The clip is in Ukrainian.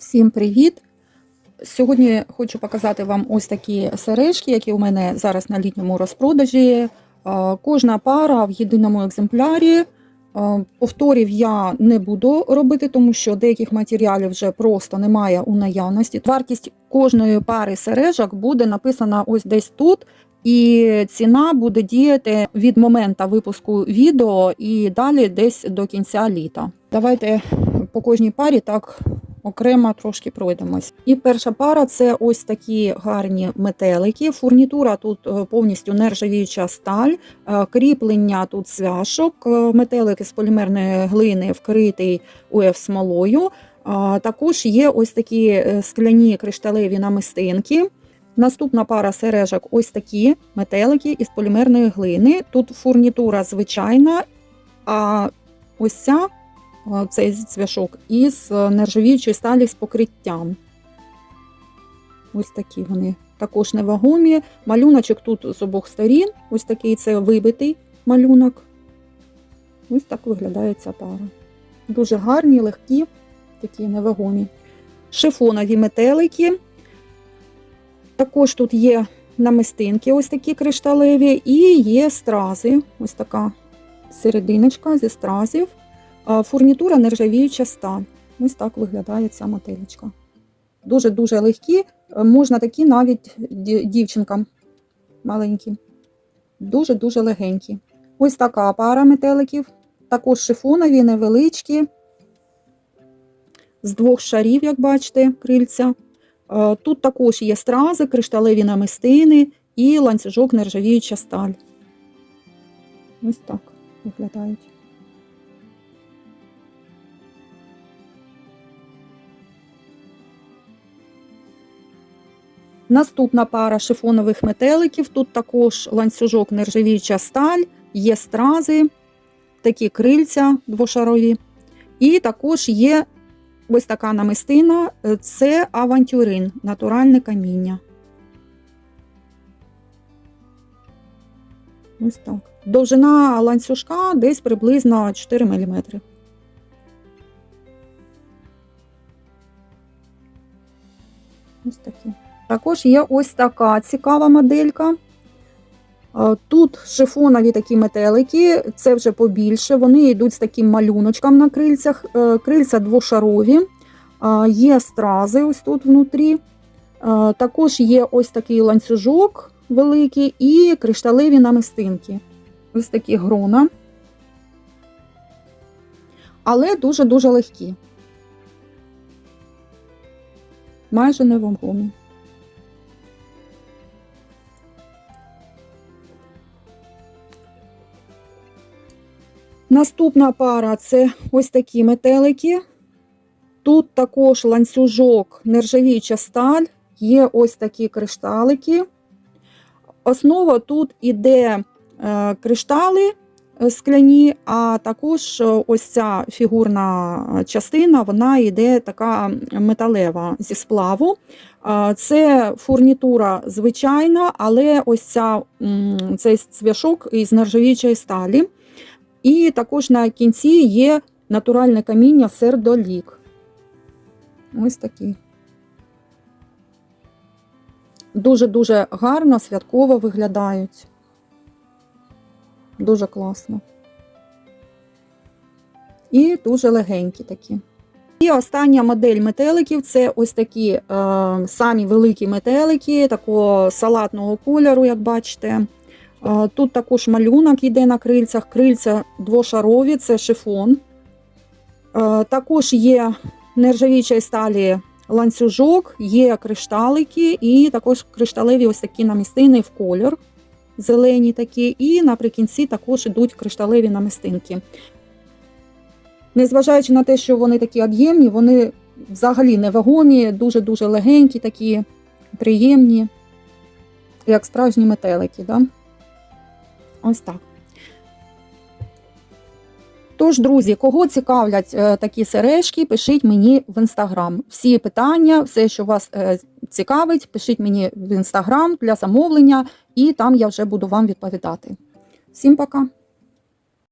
Всім привіт! Сьогодні хочу показати вам ось такі сережки, які у мене зараз на літньому розпродажі. Е, Кожна пара в єдиному екземплярі. Е, Повторів я не буду робити, тому що деяких матеріалів вже просто немає у наявності. Вартість кожної пари сережок буде написана ось десь тут. І ціна буде діяти від моменту випуску відео і далі десь до кінця літа. Давайте по кожній парі так окремо трошки пройдемось. І перша пара це ось такі гарні метелики. Фурнітура тут е, повністю нержавіюча сталь, е, кріплення тут цвяшок, е, метелики з полімерної глини вкритий УФ смолою. Також є ось такі скляні кришталеві намистинки. Наступна пара сережок ось такі метелики із полімерної глини. Тут фурнітура звичайна, а ось ця цей цвяшок із е, нержавіючої сталі з покриттям. Ось такі вони також невагомі. Малюночок тут з обох сторін. Ось такий це вибитий малюнок. Ось так виглядає ця пара. Дуже гарні, легкі, такі невагомі. Шифонові метелики. Також тут є намистинки, ось такі кришталеві, і є стрази. Ось така серединочка зі стразів. Фурнітура нержавіюча сталь. Ось так виглядає ця мотелечка. Дуже-дуже легкі, е, можна такі навіть дівчинкам маленьким. Дуже-дуже легенькі. Ось така пара метеликів. Також шифонові, невеличкі. З двох шарів, як бачите, крильця. Е, Тут також є стрази, кришталеві намистини і ланцюжок нержавіюча сталь. Ось так виглядають. Наступна пара шифонових метеликів. Тут також ланцюжок нержавіюча сталь, є стрази, такі крильця двошарові. І також є ось така намистина це авантюрин, натуральне каміння. Ось так. Довжина ланцюжка десь приблизно 4 мм. Ось такі. Також є ось така цікава моделька. Е, Тут шифонові такі метелики, це вже побільше. Вони йдуть з таким малюночком на крильцях. Е, Крильця двошарові, Е, є стрази ось тут внутрі. Також є ось такий ланцюжок великий і кришталеві намистинки. Ось такі грона. Але дуже-дуже легкі. Майже невагомі. Наступна пара це ось такі метелики. Тут також ланцюжок, нержавіюча сталь, є ось такі кришталики. Основа тут іде е, криштали е, скляні, а також е, ось ця фігурна частина, вона йде така металева зі сплаву. Це фурнітура звичайна, але ось ця, цей цвяшок із нержавіючої сталі. І також на кінці є натуральне каміння сердолік. Ось такі. Дуже-дуже гарно, святково виглядають. Дуже класно. І дуже легенькі такі. І остання модель метеликів це ось такі е, самі великі метелики, такого салатного кольору, як бачите. Тут також малюнок йде на крильцях. Крильця двошарові, це шифон. Також є нержавічої сталі ланцюжок, є кришталики, і також кришталеві ось такі намістини в кольор, зелені такі, і наприкінці також йдуть кришталеві намистинки. Незважаючи на те, що вони такі об'ємні, вони взагалі невагомі, дуже-дуже легенькі, такі приємні, як справжні метелики. Да? Ось так. Тож, друзі, кого цікавлять е, такі сережки, пишіть мені в інстаграм. Всі питання, все, що вас е, цікавить, пишіть мені в інстаграм для замовлення, і там я вже буду вам відповідати. Всім пока!